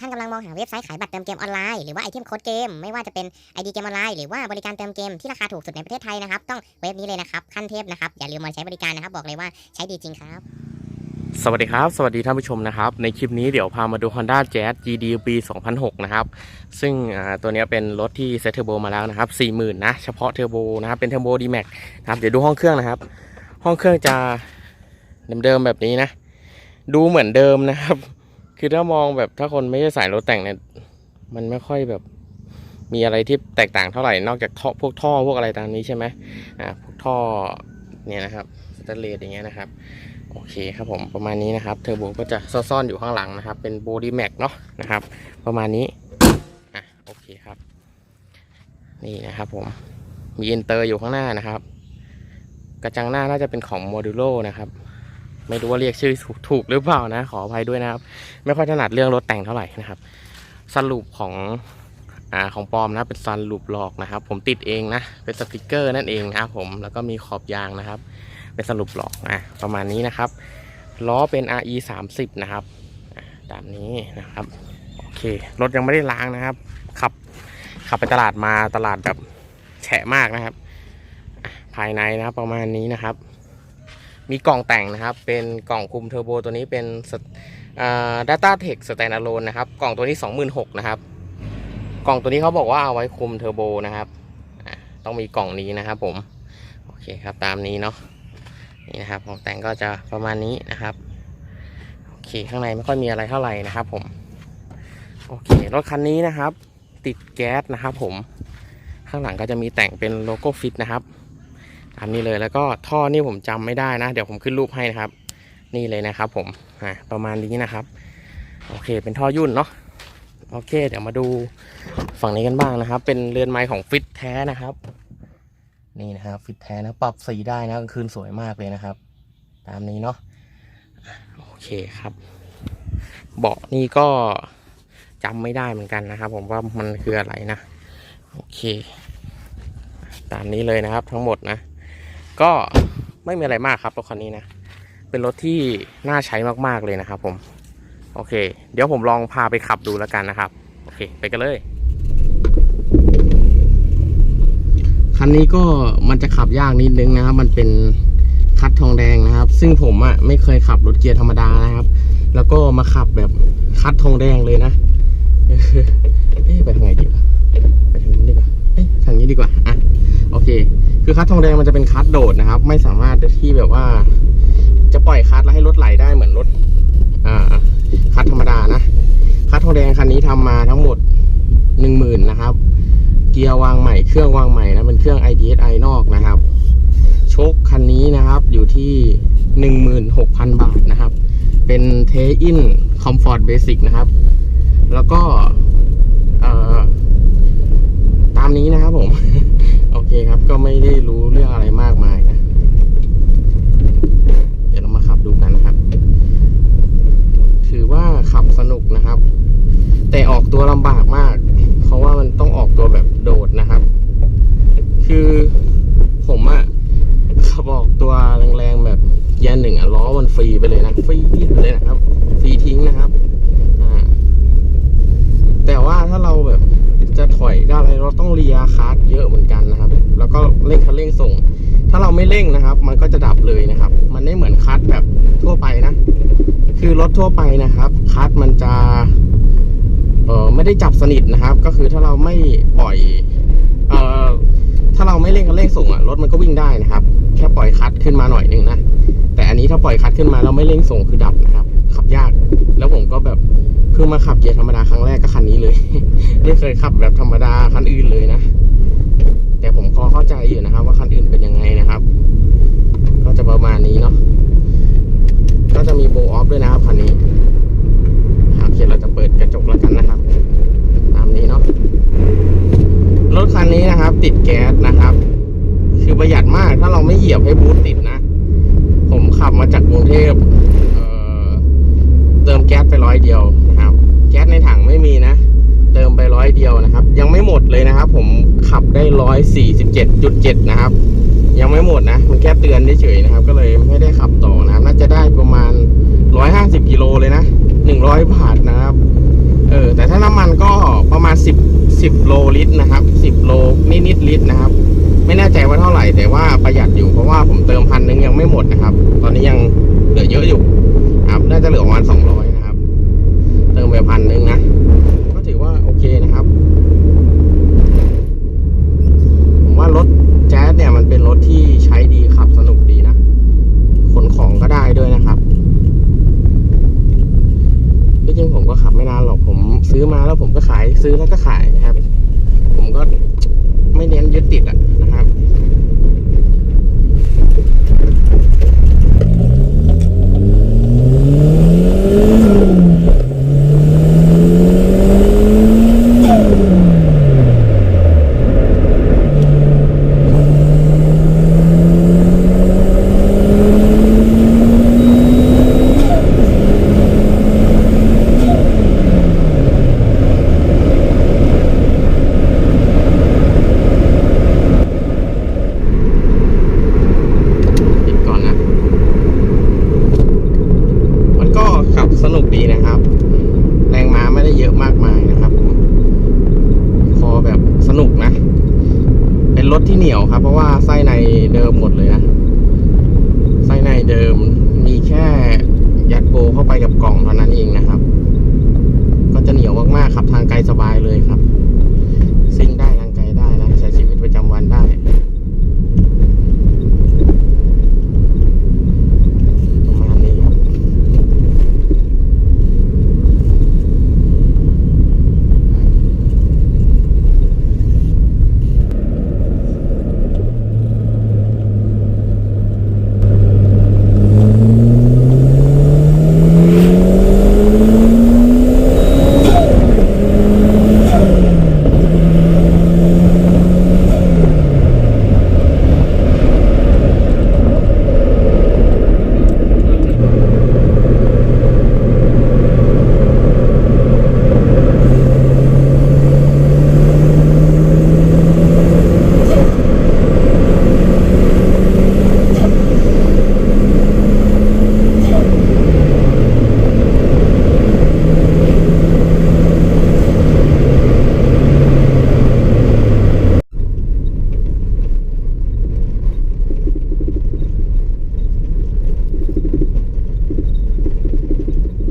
ท่านกำลังมองหาเว็บไซต์ขายบัตรเติมเกมออนไลน์หรือว่าไอเทมโค้ดเกมไม่ว่าจะเป็น ID เกมออนไลน์หรือว่าบริการเติมเกมที่ราคาถูกสุดในประเทศไทยนะครับต้องเว็บนี้เลยนะครับขั้นเทพนะครับอย่าลืมมาใช้บริการนะครับ บอกเลยว่าใช้ดีจริงครับ สวัสดีครับ สวัสดีท่านผู้ชมนะครับ ในคลิปนี้เดี๋ยวพามาดู Honda Jazz GD ปี2006 นะครับ ซึ่งตัวนี้เป็นรถที่เซตเทอร์โบมาแล้วนะครับ40,000นะเฉพาะเทอร์โบนะครับเป็นเทอร์โบ D Max นะครับเดี๋ยวดูห้องเครื่องนะครับ ห้องเครื่องจะเดิมๆแบบนี้นะ ดูเหมือนเดิมนะครับ คือถ้ามองแบบถ้าคนไม่ใช่สายรถแต่งเนี่ยมันไม่ค่อยแบบมีอะไรที่แตกต่างเท่าไหร่นอกจากท่อพวกท่อพวกอะไรตามนี้ใช่ไหมอ่าพวกท่อเนี่ยนะครับสแตเลสอย่างเงี้ยนะครับโอเคครับผมประมาณนี้นะครับเทอร์โบก็จะซ่อนๆอยู่ข้างหลังนะครับ เป็นโบดี้แม็กเนาะนะครับ ประมาณนี้อะโอเคครับ นี่นะครับผมมีอินเตอร์อยู่ข้างหน้านะครับ กระจังหน้าน่าจะเป็นของโมดูโลนะครับ ไม่รู้ว่าเรียกชื่อถูกถกหรือเปล่านะ ขออภัยด้วยนะครับ ไม่ค่อยถนัดเรื่องรถแต่งเท่าไหร่นะครับ สรุปของอ่าของปลอมนะเป็นซันลูปหลอกนะครับ ผมติดเองนะ เป็นสติกเกอร์นั่นเองนะครับผมแล้วก็มีขอบยางนะครับ เป็นสรุปหลอกอะประมาณนี้นะครับล้อเป็น RE 30นะครับตามนี้นะครับโอเครถยังไม่ได้ล้างนะครับ ขับขับไปตลาดมาตลาดแบบแฉะมากนะครับ ภายในนะครับประมาณนี้นะครับ มีกล่องแต่งนะครับ เป็นกล่องคุมเทอร์โบตัวนี้เป็นสตอ่า Data Tech Standalone นะครับ กล่องตัวนี้ 26,000นะครับ กล่องตัวนี้เขาบอกว่าเอาไว้คุมเทอร์โบนะครับ ต้องมีกล่องนี้นะครับผม โอเคครับตามนี้เนาะ นี่นะครับของแต่งก็จะประมาณนี้นะครับ โอเคข้างในไม่ค่อยมีอะไรเท่าไหร่นะครับผม โอเครถคันนี้นะครับ ติดแก๊สนะครับผม ข้างหลังก็จะมีแต่งเป็นโลโก้ฟิตนะครับ ตามนี้เลยแล้วก็ท่อนี่ผมจำไม่ได้นะ เดี๋ยวผมขึ้นรูปให้นะครับ นี่เลยนะครับ ผมประมาณนี้นะครับ โอเค เป็นท่อยุ่นเนาะโอเค เดี๋ยวมาดูฝั่งนี้กันบ้างนะครับ เป็นเรือนไม้ของฟิตแท้นะครับ นี่นะครับ ฟิตแท้นะปรับสีได้นะกลางคืนสวยมากเลยนะครับ ตามนี้เนาะอะโอเคครับ เบาะนี่ก็จำไม่ได้เหมือนกันนะครับ ผมว่ามันคืออะไรนะ โอเค ตามนี้เลยนะครับทั้งหมดนะ ก็ไม่มีอะไรมากครับรถคันนี้นะ เป็นรถที่น่าใช้มากๆเลยนะครับ ผม โอเค เดี๋ยวผมลองพาไปขับดูแล้วกันนะครับ โอเค ไปกันเลย คันนี้ก็มันจะขับยากนิดนึงนะครับ มันเป็นคัดทองแดงนะครับ ซึ่งผมอะ่ะไม่เคยขับรถเกียร์ธรรมดานะครับ แล้วก็มาขับแบบคัดทองแดงเลยนะ เอ๊ะไปทางไหนดีวะไปทางนี้นดีกว่า เอ๊ะทางนี้ดีกว่า อะ โอเค คือคัดทองแดงมันจะเป็นคัดโดดนะครับ ไม่สามารถที่แบบว่า จะปล่อยคัดแล้วให้รถไหลได้เหมือนรถอ่าคัดธรรมดานะคัดทองแดงคันนี้ทำมาทั้งหมดหนึ่งหมื่นนะครับ เกียร์วางใหม่เครื่องวางใหม่นะเป็นเครื่อง IDSI นอกนะครับโชคคันนี้นะครับอยู่ที่ 16,000 บาทนะครับ เป็นเทอินคอมฟอร์ตเบสิกนะครับ แล้วก็เอ่อตามนี้นะครับผม โอเคครับ ก็ไม่ได้รู้เรื่องอะไรมากมายนะ เดี๋ยวเรามาขับดูกันนะครับ ถือว่าขับสนุกนะครับ แต่ ออกตัวลำบากมาก เพราะว่ามันต้องออกตัวแบบโดดนะครับ คือผมอะขับออกตัวแรงๆแบบยร์หนึ่งอะล้อมันฟรีไปเลยนะฟรีเลยนะครับฟรีทิ้งนะครับแต่ว่าถ้าเราแบบจะถอยก็อะไรเราต้องเลียคาร์ดเยอะเหมือนกันนะครับ แล้วก็เร่งคันเร่งส่ง ถ้าเราไม่เร่งนะครับ มันก็จะดับเลยนะครับ มันไม่เหมือนคัดแบบทั่วไปนะ คือรถทั่วไปนะครับ คัดมันจะ ไม่ได้จับสนิทนะครับ ก็คือถ้าเราไม่ปล่อยเอ่อถ้าเราไม่เร่งคันเร่งส่งอะรถมันก็วิ่งได้นะครับ แค่ปล่อยคัดขึ้นมาหน่อยนึงนะแต่อันนี้ถ้าปล่อยคัดขึ้นมาแล้วไม่เร่งส่งคือดับนะครับขับยาก แล้วผมก็แบบเพิ่งมาขับเกียร์ธรรมดาครั้งแรกก็คันนี้เลยไม่เคยขับแบบธรรมดาคันอื่นเลยนะ แต่ผมพอเข้าใจอยู่นะครับ ว่าคันอื่นเป็นยังไงนะครับ ก็จะประมาณนี้เนาะก็จะมีโบออฟด้วยนะครับคันนี้โอเคเราจะเปิดกระจกแล้วกันนะครับ ตามนี้เนาะ รถคันนี้นะครับ ติดแก๊สนะครับ คือประหยัดมากถ้าเราไม่เหยียบให้บูทติดนะ ผมขับมาจากกรุงเทพเเติมแก๊สไปร้อยเดียวนะครับ แก๊สในถังไม่มีนะ เติมไปร้อยเดียวนะครับ ยังไม่หมดเลยนะครับ ผมขับได้ร้อยสี่สิบเจ็ดจุดเจ็ดนะครับ ยังไม่หมดนะมันแค่เตือนเฉยๆนะครับ ก็เลยไม่ได้ขับต่อนะครับ น่าจะได้ประมาณร้อยห้าสิบกิโลเลยนะหนึ่งร้อยบาทนะครับ เอเออแต่ถ้าน้ำมันก็ประมาณ 10 โลลิตรนะครับ 10 โลนิดนิดลิตรนะครับ ไม่แน่ใจว่าเท่าไหร่ แต่ว่าประหยัดอยู่เพราะว่าผมเติมพันหนึ่งยังไม่หมดนะครับ ตอนนี้ยังเหลือเยอะอยู่ครับน่าจะเหลือประมาณ200นะครับ เติมไปพันหนึ่งนะ ก็ถือว่าโอเคนะครับ ผมว่ารถแจ๊สเนี่ยมันเป็นรถที่ใช้ดีขับสนุกดีนะขนของก็ได้ด้วยนะครับที่จริงผมก็ขับไม่นานหรอกผมซื้อมาแล้วผมก็ ซื้อแล้วก็ขายนะครับ ผมก็ไม่เน้นยึดติดอะนะครับ ปิดก่อนนะ มันก็ขับสนุกดีนะครับ แรงม้าไม่ได้เยอะมากมายนะครับผมคอแบบส นุกนะ เป็นรถที่เหนียวครับ เพราะว่าไส้ในเดิมหมดเลยนะ ไส้ในเดิมมีแค่ยัดโบเข้าไปกับกล่องเท่านั้นเองนะครับ ก็จะเหนียวมากๆขับทางไกลสบายเลยครับ ซิ่งได้ทางไกลได้นะใช้ชีวิตประจำวันได้ ประมาณนี้ครับ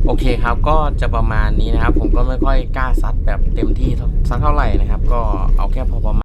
โอเคครับ ก็จะประมาณนี้นะครับ ผมก็ไม่ค่อยกล้าซัดแบบเต็มที่สักเท่าไหร่นะครับ ก็เอาแค่พอประมาณ